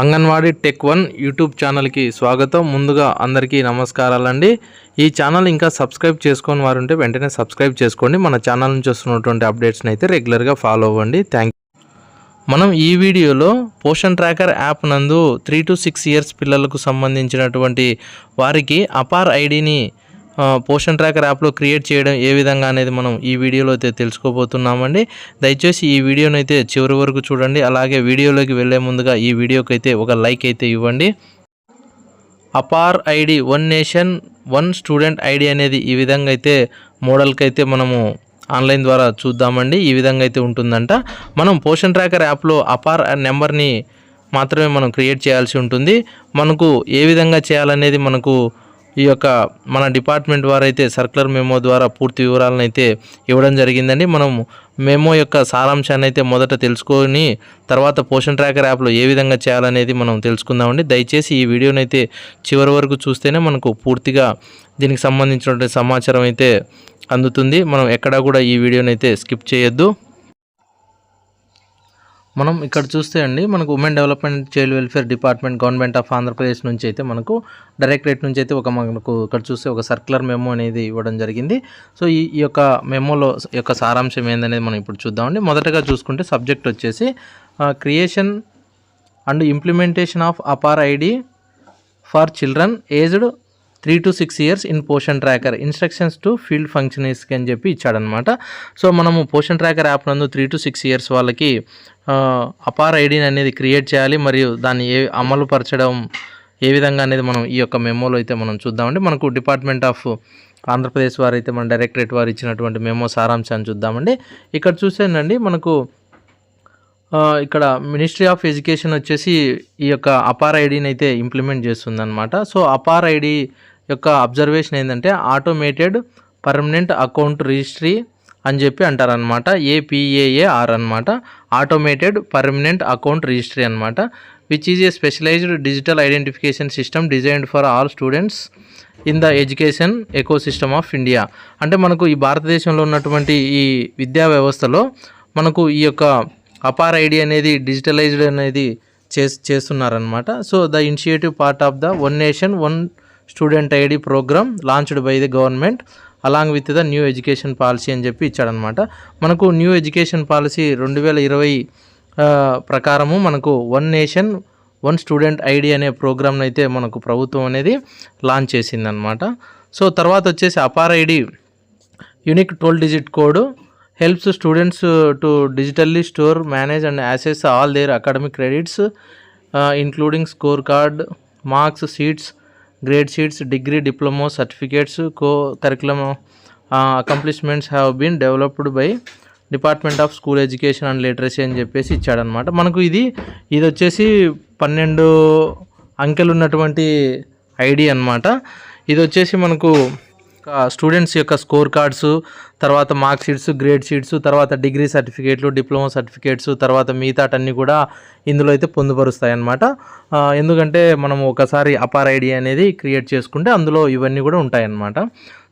Anganwadi tech one YouTube ఛానల్కి స్వాగతం. ముందుగా అందరికీ నమస్కారాలండి. ఈ ఛానల్ ఇంకా సబ్స్క్రైబ్ చేసుకొని వారు ఉంటే వెంటనే సబ్స్క్రైబ్ చేసుకోండి. మన ఛానల్ నుంచి వస్తున్నటువంటి అప్డేట్స్ని అయితే రెగ్యులర్గా ఫాలో అవ్వండి. థ్యాంక్ మనం ఈ వీడియోలో పోషన్ ట్రాకర్ యాప్ నందు త్రీ టు సిక్స్ ఇయర్స్ పిల్లలకు సంబంధించినటువంటి వారికి అపార్ ఐడిని పోషన్ ట్రాకర్ యాప్లో క్రియేట్ చేయడం ఏ విధంగా అనేది మనం ఈ వీడియోలో అయితే తెలుసుకోబోతున్నామండి. దయచేసి ఈ వీడియోని అయితే చివరి వరకు చూడండి. అలాగే వీడియోలోకి వెళ్ళే ముందుగా ఈ వీడియోకి అయితే ఒక లైక్ అయితే ఇవ్వండి. APAAR ID one nation one student ID అనేది ఈ విధంగా అయితే మోడల్కి అయితే మనము ఆన్లైన్ ద్వారా చూద్దామండి. ఈ విధంగా అయితే ఉంటుందంట. మనం పోషన్ ట్రాకర్ యాప్లో అపార్ నెంబర్ని మాత్రమే మనం క్రియేట్ చేయాల్సి ఉంటుంది. మనకు ఏ విధంగా చేయాలనేది మనకు ఈ యొక్క మన డిపార్ట్మెంట్ వారైతే సర్కులర్ మెమో ద్వారా పూర్తి వివరాలను అయితే ఇవ్వడం జరిగిందండి. మనం మెమో యొక్క సారాంశాన్ని అయితే మొదట తెలుసుకొని తర్వాత పోషన్ ట్రాకర్ యాప్లో ఏ విధంగా చేయాలనేది మనం తెలుసుకుందామండి. దయచేసి ఈ వీడియోని అయితే చివరి వరకు చూస్తేనే మనకు పూర్తిగా దీనికి సంబంధించినటువంటి సమాచారం అయితే అందుతుంది. మనం ఎక్కడా కూడా ఈ వీడియోని అయితే స్కిప్ చేయొద్దు. మనం ఇక్కడ చూస్తే అండి మనకు women development child welfare department government of Andhra Pradesh నుంచి అయితే మనకు డైరెక్టరేట్ నుంచి అయితే ఒక మనకు ఇక్కడ చూస్తే ఒక సర్క్యులర్ మెమో అనేది ఇవ్వడం జరిగింది. సో ఈ ఈ యొక్క మెమోలో యొక్క సారాంశం ఏందనేది మనం ఇప్పుడు చూద్దామండి. మొదటగా చూసుకుంటే సబ్జెక్ట్ వచ్చేసి creation and implementation of APAAR ID for children aged three to six years in Poshan tracker instructions to field ఫంక్షనరీస్కి అని చెప్పి ఇచ్చాడనమాట సో మనము పోషన్ ట్రాకర్ యాప్ నందు త్రీ టు సిక్స్ ఇయర్స్ వాళ్ళకి అపార్ ఐడిని అనేది క్రియేట్ చేయాలి మరియు దాన్ని ఏ అమలు పరచడం ఏ విధంగా అనేది మనం ఈ యొక్క మెమోలో అయితే మనం చూద్దామండి. మనకు డిపార్ట్మెంట్ ఆఫ్ ఆంధ్రప్రదేశ్ వారు అయితే మన డైరెక్టరేట్ వారు ఇచ్చినటువంటి మెమో సారాంశాన్ని చూద్దామండి. ఇక్కడ చూసేనండి మనకు ఇక్కడ మినిస్ట్రీ ఆఫ్ ఎడ్యుకేషన్ వచ్చేసి ఈ యొక్క అపార్ ఐడిని అయితే ఇంప్లిమెంట్ చేస్తుందన్నమాట. సో అపార్ ఐడి యొక్క అబ్జర్వేషన్ ఏంటంటే ఆటోమేటెడ్ పర్మనెంట్ అకౌంట్ రిజిస్ట్రీ అని చెప్పి అంటారనమాట ఏపీఏఏఆర్ అనమాట ఆటోమేటెడ్ పర్మనెంట్ అకౌంట్ రిజిస్ట్రీ అనమాట which is a specialised digital identification system designed for all students in the education ecosystem of India అంటే మనకు ఈ భారతదేశంలో ఉన్నటువంటి ఈ విద్యా వ్యవస్థలో మనకు ఈ యొక్క అపార్ ఐడి అనేది డిజిటలైజ్డ్ అనేది చే చేస్తున్నారనమాట so the initiative part of the one nation one student ID programme launched by the government along with the new education policy అని చెప్పి ఇచ్చాడనమాట. మనకు న్యూ ఎడ్యుకేషన్ పాలసీ రెండు వేల ఇరవై ప్రకారము మనకు one nation one student ID అనే ప్రోగ్రామ్ను అయితే మనకు ప్రభుత్వం అనేది లాంచ్ చేసిందనమాట. సో తర్వాత వచ్చేసి APAAR ID unique twelve digit code helps students to digitally store manage and access all their academic credits including score card marks sheets grade sheets degree diploma certificates co curriculum accomplishments have been developed by department of school education and literacy అని చెప్పేసి ఇచ్చాడనమాట మనకు ఇది ఇది వచ్చేసి పన్నెండు అంకెలు ఉన్నటువంటి ఐడి అనమాట ఇది వచ్చేసి మనకు స్టూడెంట్స్ యొక్క స్కోర్ కార్డ్స్ తర్వాత మార్క్ షీట్స్ గ్రేడ్ షీట్స్ తర్వాత డిగ్రీ సర్టిఫికేట్లు డిప్లొమా సర్టిఫికేట్స్ తర్వాత మిగతాటన్నీ కూడా ఇందులో అయితే పొందుపరుస్తాయి అన్నమాట ఎందుకంటే మనం ఒకసారి అపార్ ఐడి అనేది క్రియేట్ చేసుకుంటే అందులో ఇవన్నీ కూడా ఉంటాయన్నమాట.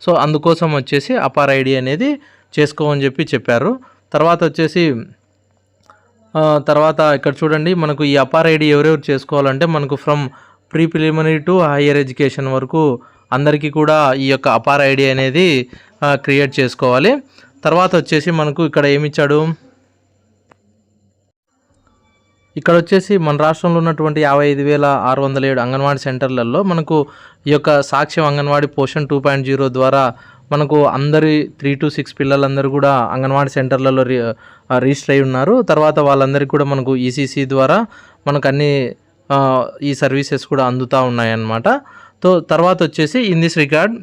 సో అందుకోసం వచ్చేసి అపార్ ఐడి అనేది చేసుకోమని చెప్పి చెప్పారు. తర్వాత వచ్చేసి తర్వాత ఇక్కడ చూడండి మనకు ఈ అపార్ ఐడి ఎవరెవరు చేసుకోవాలంటే మనకు from pre preliminary to higher education వరకు అందరికీ కూడా ఈ యొక్క అపార్ ఐడి అనేది క్రియేట్ చేసుకోవాలి. తర్వాత వచ్చేసి మనకు ఇక్కడ ఏమిచ్చాడు? ఇక్కడ వచ్చేసి మన రాష్ట్రంలో ఉన్నటువంటి యాభై ఐదు వేల ఆరు వందల ఏడు అంగన్వాడీ సెంటర్లలో మనకు ఈ యొక్క సాక్ష్యం Anganwadi Poshan two point zero ద్వారా మనకు అందరి త్రీ టు సిక్స్ పిల్లలందరూ కూడా అంగన్వాడీ సెంటర్లలో రిజిస్టర్ అయి ఉన్నారు. తర్వాత వాళ్ళందరికీ కూడా మనకు ఈసీసీ ద్వారా మనకు అన్ని ఈ సర్వీసెస్ కూడా అందుతూ ఉన్నాయన్నమాట. సో తర్వాత వచ్చేసి in this record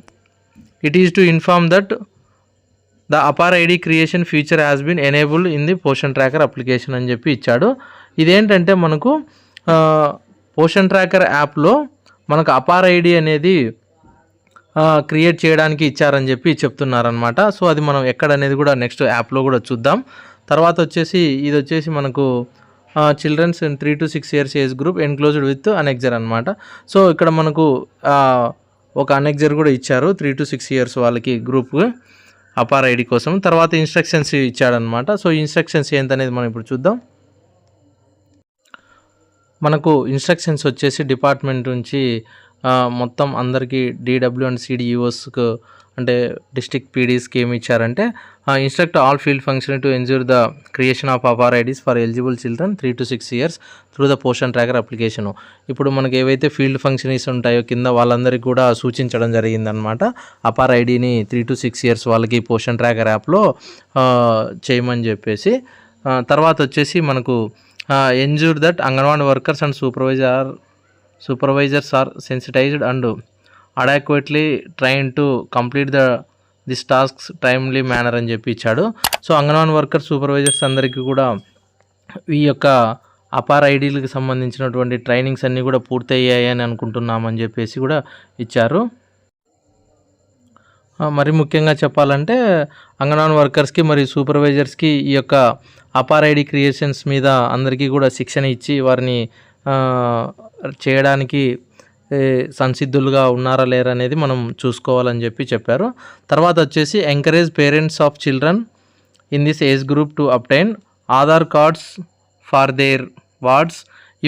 it is to inform that the APAAR ID creation feature has been enable in the Poshan tracker application అని చెప్పి ఇచ్చాడు. ఇదేంటంటే మనకు పోషన్ ట్రాకర్ యాప్లో మనకు అపార్ ఐడి అనేది క్రియేట్ చేయడానికి ఇచ్చారని చెప్పి చెప్తున్నారనమాట సో అది మనం ఎక్కడ అనేది కూడా నెక్స్ట్ యాప్లో కూడా చూద్దాం. తర్వాత వచ్చేసి ఇది వచ్చేసి మనకు childrens three to six years age group enclosed with annexure అనమాట సో ఇక్కడ మనకు ఒక అనెక్జర్ కూడా ఇచ్చారు. త్రీ టు సిక్స్ ఇయర్స్ వాళ్ళకి గ్రూప్ అపార్ ఐడి కోసం. తర్వాత ఇన్స్ట్రక్షన్స్ ఇచ్చాడనమాట సో ఇన్స్ట్రక్షన్స్ ఏంటనేది మనం ఇప్పుడు చూద్దాం. మనకు ఇన్స్ట్రక్షన్స్ వచ్చేసి డిపార్ట్మెంట్ నుంచి మొత్తం అందరికీ డీడబ్ల్యూ అండ్ సిడిఈఓస్కు అంటే డిస్ట్రిక్ట్ పీడీస్కి ఏమి ఇచ్చారంటే instruct all field function to ensure the creation of APAAR IDs for eligible children three to six years through the Poshan tracker application ఇప్పుడు మనకి ఏవైతే ఫీల్డ్ ఫంక్షనీస్ ఉంటాయో కింద వాళ్ళందరికీ కూడా సూచించడం జరిగిందనమాట అపార్ ఐడిని త్రీ టు సిక్స్ ఇయర్స్ వాళ్ళకి పోషన్ ట్రాకర్ యాప్లో చేయమని చెప్పేసి తర్వాత వచ్చేసి మనకు ensure that Anganwadi workers and supervisor supervisors are sensitised and adequately train to complete the this tasks timely manner అని చెప్పి ఇచ్చాడు. సో అంగన్వాడీ వర్కర్ సూపర్వైజర్స్ అందరికీ కూడా ఈ యొక్క అపార్ ఐడీలకు సంబంధించినటువంటి ట్రైనింగ్స్ అన్నీ కూడా పూర్తయ్యాయి అని అనుకుంటున్నామని చెప్పేసి కూడా ఇచ్చారు. మరి ముఖ్యంగా చెప్పాలంటే అంగన్వాడీ వర్కర్స్కి మరియు సూపర్వైజర్స్కి ఈ యొక్క అపార్ ఐడి క్రియేషన్స్ మీద అందరికీ కూడా శిక్షణ ఇచ్చి వారిని చేయడానికి సంసిద్ధులుగా ఉన్నారా లేరా అనేది మనం చూసుకోవాలని చెప్పి చెప్పారు. తర్వాత వచ్చేసి encourage parents of children in this age group to obtain Aadhaar cards for their wards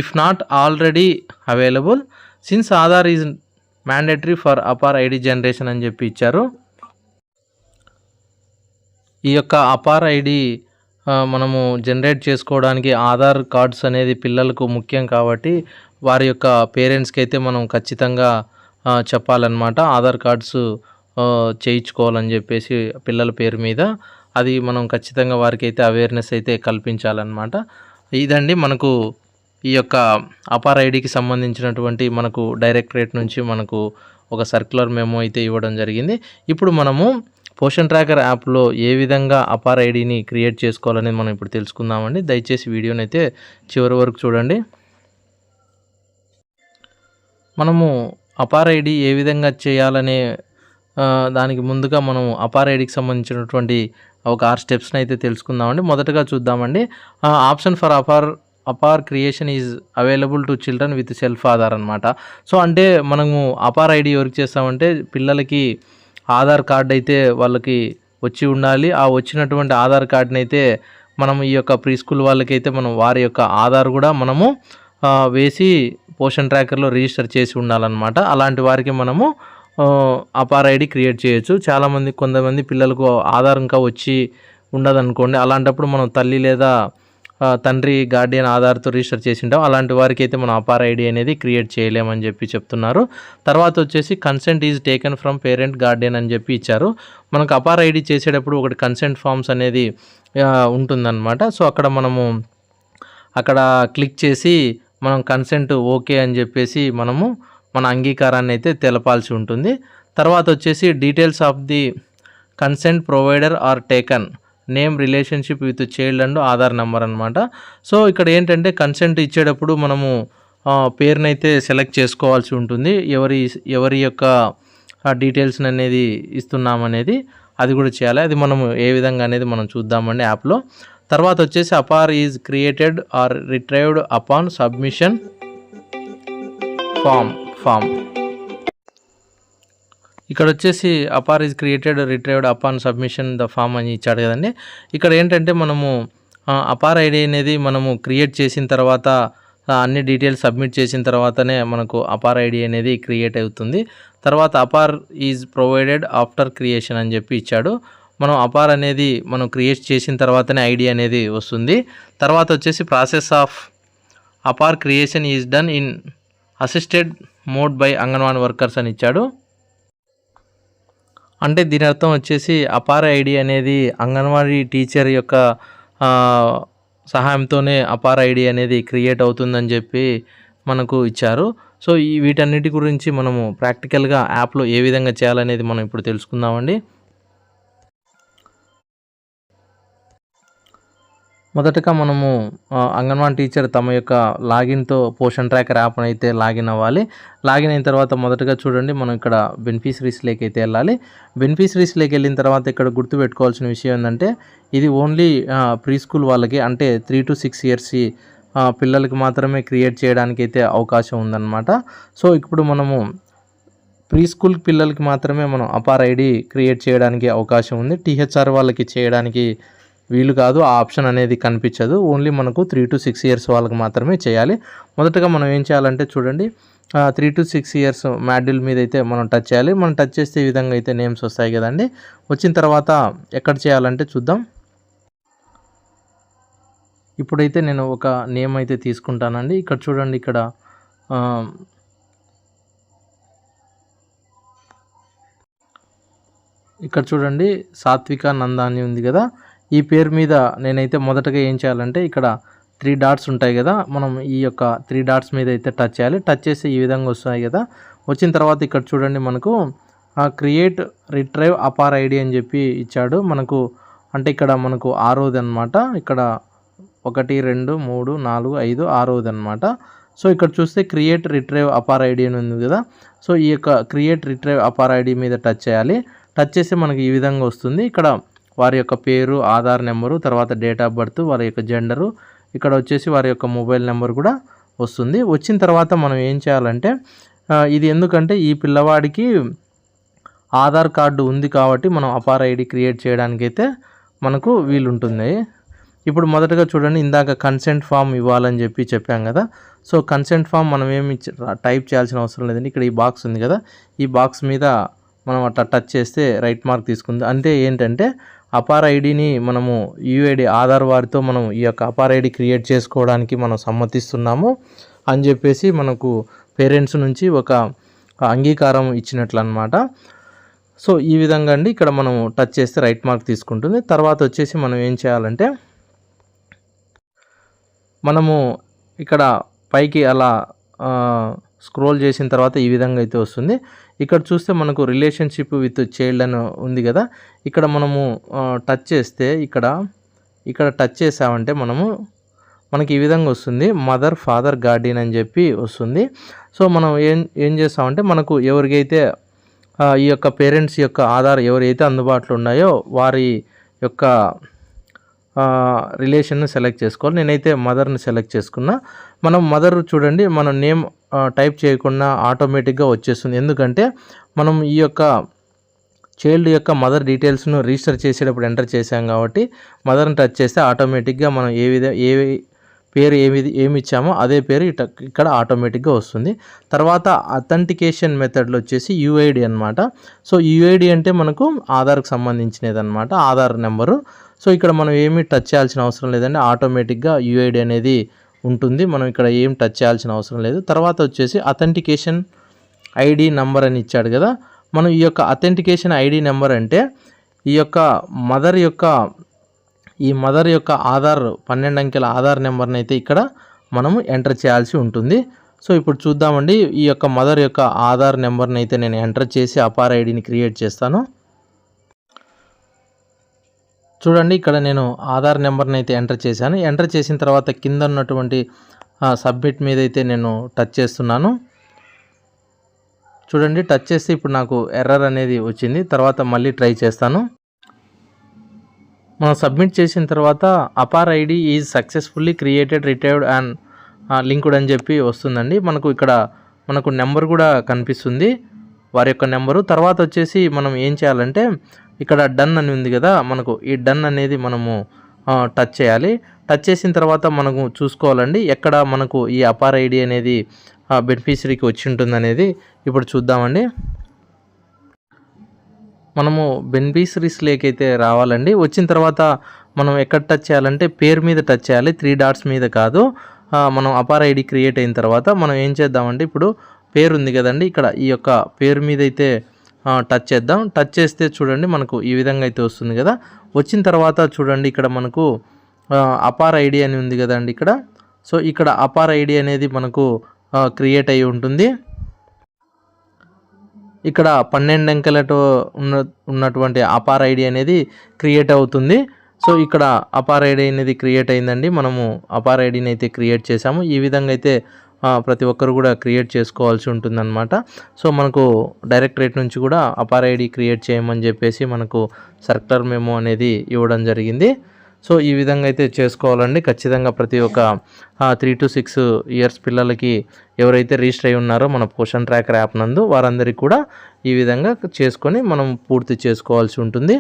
if not already available since Aadhaar is mandatory for APAAR ID generation అని చెప్పి ఇచ్చారు. ఈ యొక్క అపార్ ఐడి మనము జనరేట్ చేసుకోవడానికి ఆధార్ కార్డ్స్ అనేది పిల్లలకు ముఖ్యం కాబట్టి వారి యొక్క పేరెంట్స్కి అయితే మనం ఖచ్చితంగా చెప్పాలన్నమాట. ఆధార్ కార్డ్స్ చేయించుకోవాలని చెప్పేసి పిల్లల పేరు మీద. అది మనం ఖచ్చితంగా వారికి అయితే అవేర్నెస్ అయితే కల్పించాలన్నమాట. ఇదండి మనకు ఈ యొక్క అపార్ ఐడికి సంబంధించినటువంటి మనకు డైరెక్టరేట్ నుంచి మనకు ఒక సర్క్యులర్ మెమో అయితే ఇవ్వడం జరిగింది. ఇప్పుడు మనము పోషన్ ట్రాకర్ యాప్లో ఏ విధంగా అపార్ ఐడిని క్రియేట్ చేసుకోవాలనేది మనం ఇప్పుడు తెలుసుకుందామండి. దయచేసి వీడియోని అయితే చివరి వరకు చూడండి. మనము అపార్ ఐడి ఏ విధంగా చేయాలనే దానికి ముందుగా మనం అపార్ ఐడికి సంబంధించినటువంటి ఒక ఆరు స్టెప్స్ని అయితే తెలుసుకుందామండి. మొదటగా చూద్దామండి. Option for APAAR APAAR creation is available to children with self Aadhaar అనమాట సో అంటే మనము అపార్ ఐడి ఎవరికి చేస్తామంటే పిల్లలకి ఆధార్ కార్డ్ అయితే వాళ్ళకి వచ్చి ఉండాలి. ఆ వచ్చినటువంటి ఆధార్ కార్డ్ని అయితే మనం ఈ యొక్క ప్రీ స్కూల్ వాళ్ళకైతే మనం వారి యొక్క ఆధార్ కూడా మనము వేసి పోషన్ ట్రాకర్లో రిజిస్టర్ చేసి ఉండాలన్నమాట. అలాంటి వారికి మనము అపార్ ఐడి క్రియేట్ చేయొచ్చు. చాలామంది కొంతమంది పిల్లలకు ఆధార్ ఇంకా వచ్చి ఉండదనుకోండి. అలాంటప్పుడు మనం తల్లి లేదా తండ్రి గార్డియన్ ఆధార్తో రిజిస్టర్ చేసి ఉంటాం. అలాంటి వారికి అయితే మనం అపార్ ఐడి అనేది క్రియేట్ చేయలేమని చెప్పి చెప్తున్నారు. తర్వాత వచ్చేసి consent is taken from parent guardian అని చెప్పి ఇచ్చారు. మనకు అపార్ ఐడి చేసేటప్పుడు ఒకటి కన్సెంట్ ఫామ్స్ అనేది ఉంటుందన్నమాట. సో అక్కడ మనము అక్కడ క్లిక్ చేసి మనం కన్సెంట్ ఓకే అని చెప్పేసి మనము మన అంగీకారాన్ని అయితే తెలపాల్సి ఉంటుంది. తర్వాత వచ్చేసి details of the consent provider are taken name relationship with child and Aadhaar number అనమాట సో ఇక్కడ ఏంటంటే కన్సెంట్ ఇచ్చేటప్పుడు మనము పేరునైతే సెలెక్ట్ చేసుకోవాల్సి ఉంటుంది. ఎవరి ఎవరి యొక్క డీటెయిల్స్ని అనేది ఇస్తున్నామనేది అది కూడా చేయాలి. అది మనము ఏ విధంగా అనేది మనం చూద్దామండి యాప్లో తర్వాత వచ్చేసి APAAR is created or retrieved upon submission form form ఇక్కడ వచ్చేసి APAAR is created retrieved upon submission the form అని ఇచ్చాడు కదండి. ఇక్కడ ఏంటంటే మనము అపార్ ఐడి అనేది మనము క్రియేట్ చేసిన తర్వాత అన్ని డీటెయిల్స్ సబ్మిట్ చేసిన తర్వాతనే మనకు అపార్ ఐడి అనేది క్రియేట్ అవుతుంది. తర్వాత APAAR is provided after creation అని చెప్పి ఇచ్చాడు. మనం అపార్ అనేది మనం క్రియేట్ చేసిన తర్వాతనే ఐడి అనేది వస్తుంది. తర్వాత వచ్చేసి process of APAAR creation is done in assisted mode by Anganwadi workers అని ఇచ్చాడు. అంటే దీని అర్థం వచ్చేసి అపార ఐడి అనేది అంగన్వాడీ టీచర్ యొక్క సహాయంతోనే అపార ఐడి అనేది క్రియేట్ అవుతుందని చెప్పి మనకు ఇచ్చారు. సో ఈ వీటన్నిటి గురించి మనము ప్రాక్టికల్గా యాప్లో ఏ విధంగా చేయాలనేది మనం ఇప్పుడు తెలుసుకుందామండి. మొదటగా మనము అంగన్వాడి అంగన్వాడీ టీచర్ తమ యొక్క లాగిన్తో పోషన్ ట్రాకర్ యాప్ అయితే లాగిన్ అవ్వాలి. లాగిన్ అయిన తర్వాత మొదటగా చూడండి మనం ఇక్కడ బెనిఫిషరీస్లోకి అయితే వెళ్ళాలి. బెనిఫిషరీస్లోకి వెళ్ళిన తర్వాత ఇక్కడ గుర్తుపెట్టుకోవాల్సిన విషయం ఏంటంటే ఇది ఓన్లీ ప్రీ స్కూల్ వాళ్ళకి అంటే త్రీ టు సిక్స్ ఇయర్స్ పిల్లలకి మాత్రమే క్రియేట్ చేయడానికి అయితే అవకాశం ఉందన్నమాట. సో ఇప్పుడు మనము ప్రీ స్కూల్ పిల్లలకి మాత్రమే మనం అపార్ ఐడి క్రియేట్ చేయడానికి అవకాశం ఉంది. టీహెచ్ఆర్ వాళ్ళకి చేయడానికి వీలు కాదు ఆ ఆప్షన్ అనేది కనిపించదు. ఓన్లీ మనకు త్రీ టు సిక్స్ ఇయర్స్ వాళ్ళకి మాత్రమే చేయాలి. మొదటగా మనం ఏం చేయాలంటే చూడండి three to six years module మీద అయితే మనం టచ్ చేయాలి. మనం టచ్ చేస్తే ఈ విధంగా అయితే నేమ్స్ వస్తాయి కదండి. వచ్చిన తర్వాత ఎక్కడ చేయాలంటే చూద్దాం. ఇప్పుడైతే నేను ఒక నేమ్ అయితే తీసుకుంటానండి. ఇక్కడ చూడండి ఇక్కడ ఇక్కడ చూడండి సాత్విక నందాని ఉంది కదా. ఈ పేరు మీద నేనైతే మొదటగా ఏం చేయాలంటే ఇక్కడ త్రీ డాట్స్ ఉంటాయి కదా మనం ఈ యొక్క త్రీ డాట్స్ మీద అయితే టచ్ చేయాలి. టచ్ చేసి ఈ విధంగా వస్తాయి కదా. వచ్చిన తర్వాత ఇక్కడ చూడండి మనకు క్రియేట్ రిట్రైవ్ అపార్ ఐడి అని చెప్పి ఇచ్చాడు. మనకు అంటే ఇక్కడ మనకు ఆరోది అనమాట ఇక్కడ ఒకటి రెండు మూడు నాలుగు ఐదు ఆరోది అనమాట సో ఇక్కడ చూస్తే క్రియేట్ రిట్రైవ్ అపార్ ఐడి అని ఉంది కదా. సో ఈ యొక్క క్రియేట్ రిట్రైవ్ అపార్ ఐడి మీద టచ్ చేయాలి. టచ్ చేస్తే మనకి ఈ విధంగా వస్తుంది. ఇక్కడ వారి యొక్క పేరు ఆధార్ నెంబరు తర్వాత డేట్ ఆఫ్ బర్త్ వారి యొక్క జెండరు ఇక్కడ వచ్చేసి వారి యొక్క మొబైల్ నెంబర్ కూడా వస్తుంది. వచ్చిన తర్వాత మనం ఏం చేయాలంటే ఇది ఎందుకంటే ఈ పిల్లవాడికి ఆధార్ కార్డు ఉంది కాబట్టి మనం అపార్ ఐడి క్రియేట్ చేయడానికైతే మనకు వీలుంటుంది. ఇప్పుడు మొదటగా చూడండి ఇందాక కన్సెంట్ ఫామ్ ఇవ్వాలని చెప్పి చెప్పాం కదా. సో కన్సెంట్ ఫామ్ మనం ఏమి టైప్ చేయాల్సిన అవసరం లేదండి. ఇక్కడ ఈ బాక్స్ ఉంది కదా. ఈ బాక్స్ మీద మనం అట్లా టచ్ చేస్తే రైట్ మార్క్ తీసుకుంది. అంతే ఏంటంటే అపార్ ఐడిని మనము యూఐడి ఆధార్ వారితో మనం ఈ యొక్క అపార్ ఐడి క్రియేట్ చేసుకోవడానికి మనం సమ్మతిస్తున్నాము అని చెప్పేసి మనకు పేరెంట్స్ నుంచి ఒక అంగీకారం ఇచ్చినట్లు అనమాట సో ఈ విధంగా అండి ఇక్కడ మనం టచ్ చేస్తే రైట్ మార్క్ తీసుకుంటుంది. తర్వాత వచ్చేసి మనం ఏం చేయాలంటే మనము ఇక్కడ పైకి అలా స్క్రోల్ చేసిన తర్వాత ఈ విధంగా అయితే వస్తుంది. ఇక్కడ చూస్తే మనకు రిలేషన్షిప్ విత్ చైల్డ్ అని ఉంది కదా. ఇక్కడ మనము టచ్ చేస్తే ఇక్కడ ఇక్కడ టచ్ చేసామంటే మనము మనకి ఈ విధంగా వస్తుంది. మదర్ ఫాదర్ గార్డియన్ అని చెప్పి వస్తుంది. సో మనం ఏం ఏం చేస్తామంటే మనకు ఎవరికైతే ఈ యొక్క పేరెంట్స్ యొక్క ఆధార్ ఎవరైతే అందుబాటులో ఉన్నాయో వారి యొక్క రిలేషన్ను సెలెక్ట్ చేసుకోవాలి. నేనైతే మదర్ని సెలెక్ట్ చేసుకున్నా. మనం మదర్ చూడండి మనం నేమ్ టైప్ చేయకుండా ఆటోమేటిక్గా వచ్చేస్తుంది. ఎందుకంటే మనం ఈ యొక్క చైల్డ్ యొక్క మదర్ డీటెయిల్స్ను రిజిస్టర్ చేసేటప్పుడు ఎంటర్ చేసాం కాబట్టి మదర్ని టచ్ చేస్తే ఆటోమేటిక్గా మనం ఏ విధ ఏ పేరు ఏమి ఏమి ఇచ్చామో అదే పేరు ఇట ఇక్కడ ఆటోమేటిక్గా వస్తుంది. తర్వాత అథెంటికేషన్ మెథడ్లో వచ్చేసి యూఐడి అనమాట సో యూఐడి అంటే మనకు ఆధార్కు సంబంధించినది అనమాట ఆధార్ నెంబరు. సో ఇక్కడ మనం ఏమీ టచ్ చేయాల్సిన అవసరం లేదండి. ఆటోమేటిక్గా యూఐడి అనేది ఉంటుంది. మనం ఇక్కడ ఏం టచ్ చేయాల్సిన అవసరం లేదు. తర్వాత వచ్చేసి అథెంటికేషన్ ఐడి నెంబర్ అని ఇచ్చాడు కదా. మనం ఈ యొక్క అథెంటికేషన్ ఐడి నెంబర్ అంటే ఈ యొక్క మదర్ యొక్క ఈ మదర్ యొక్క ఆధార్ పన్నెండు అంకెల ఆధార్ నెంబర్ని అయితే ఇక్కడ మనము ఎంటర్ చేయాల్సి ఉంటుంది. సో ఇప్పుడు చూద్దామండి. ఈ యొక్క మదర్ యొక్క ఆధార్ నెంబర్ని అయితే నేను ఎంటర్ చేసి అపార్ ఐడిని క్రియేట్ చేస్తాను. చూడండి ఇక్కడ నేను ఆధార్ నెంబర్ని అయితే ఎంటర్ చేశాను. ఎంటర్ చేసిన తర్వాత కింద ఉన్నటువంటి సబ్మిట్ మీద అయితే నేను టచ్ చేస్తున్నాను. చూడండి టచ్ చేస్తే ఇప్పుడు నాకు ఎర్రర్ అనేది వచ్చింది. తర్వాత మళ్ళీ ట్రై చేస్తాను. మనం సబ్మిట్ చేసిన తర్వాత APAAR ID is successfully created retired and linked అని చెప్పి వస్తుందండి. మనకు ఇక్కడ మనకు నెంబర్ కూడా కనిపిస్తుంది. వారి యొక్క నెంబరు. తర్వాత వచ్చేసి మనం ఏం చేయాలంటే ఇక్కడ డన్ అని ఉంది కదా మనకు ఈ డన్ అనేది మనము టచ్ చేయాలి. టచ్ చేసిన తర్వాత మనకు చూసుకోవాలండి ఎక్కడ మనకు ఈ అపార్ ఐడి అనేది బెనిఫిషరీకి వచ్చి ఉంటుంది అనేది ఇప్పుడు చూద్దామండి. మనము బెనిఫిషరీస్ లేకైతే రావాలండి. వచ్చిన తర్వాత మనం ఎక్కడ టచ్ చేయాలంటే పేరు మీద టచ్ చేయాలి త్రీ డాట్స్ మీద కాదు. మనం అపార్ ఐడి క్రియేట్ అయిన తర్వాత మనం ఏం చేద్దామంటే ఇప్పుడు పేరు ఉంది కదండి. ఇక్కడ ఈ యొక్క పేరు మీద అయితే టచ్ చేద్దాం. టచ్ చేస్తే చూడండి మనకు ఈ విధంగా అయితే వస్తుంది కదా. వచ్చిన తర్వాత చూడండి ఇక్కడ మనకు అపార్ ఐడి అని ఉంది కదండి ఇక్కడ. సో ఇక్కడ అపార్ ఐడి అనేది మనకు క్రియేట్ అయి ఉంటుంది. ఇక్కడ పన్నెండు అంకెలతో ఉన్న ఉన్నటువంటి అపార్ ఐడి అనేది క్రియేట్ అవుతుంది. సో ఇక్కడ అపార్ ఐడి అనేది క్రియేట్ అయిందండి. మనము అపార్ ఐడిని అయితే క్రియేట్ చేసాము ఈ విధంగా అయితే ప్రతి ఒక్కరు కూడా క్రియేట్ చేసుకోవాల్సి ఉంటుందన్నమాట. సో మనకు డైరెక్టరేట్ నుంచి కూడా అపార్ ఐడి క్రియేట్ చేయమని చెప్పేసి మనకు సర్కులర్ మెమో అనేది ఇవ్వడం జరిగింది. సో ఈ విధంగా అయితే చేసుకోవాలండి. ఖచ్చితంగా ప్రతి ఒక్క త్రీ టు సిక్స్ ఇయర్స్ పిల్లలకి ఎవరైతే రిజిస్టర్ అయి ఉన్నారో మన పోషన్ ట్రాకర్ యాప్ నందు వారందరికీ కూడా ఈ విధంగా చేసుకొని మనం పూర్తి చేసుకోవాల్సి ఉంటుంది.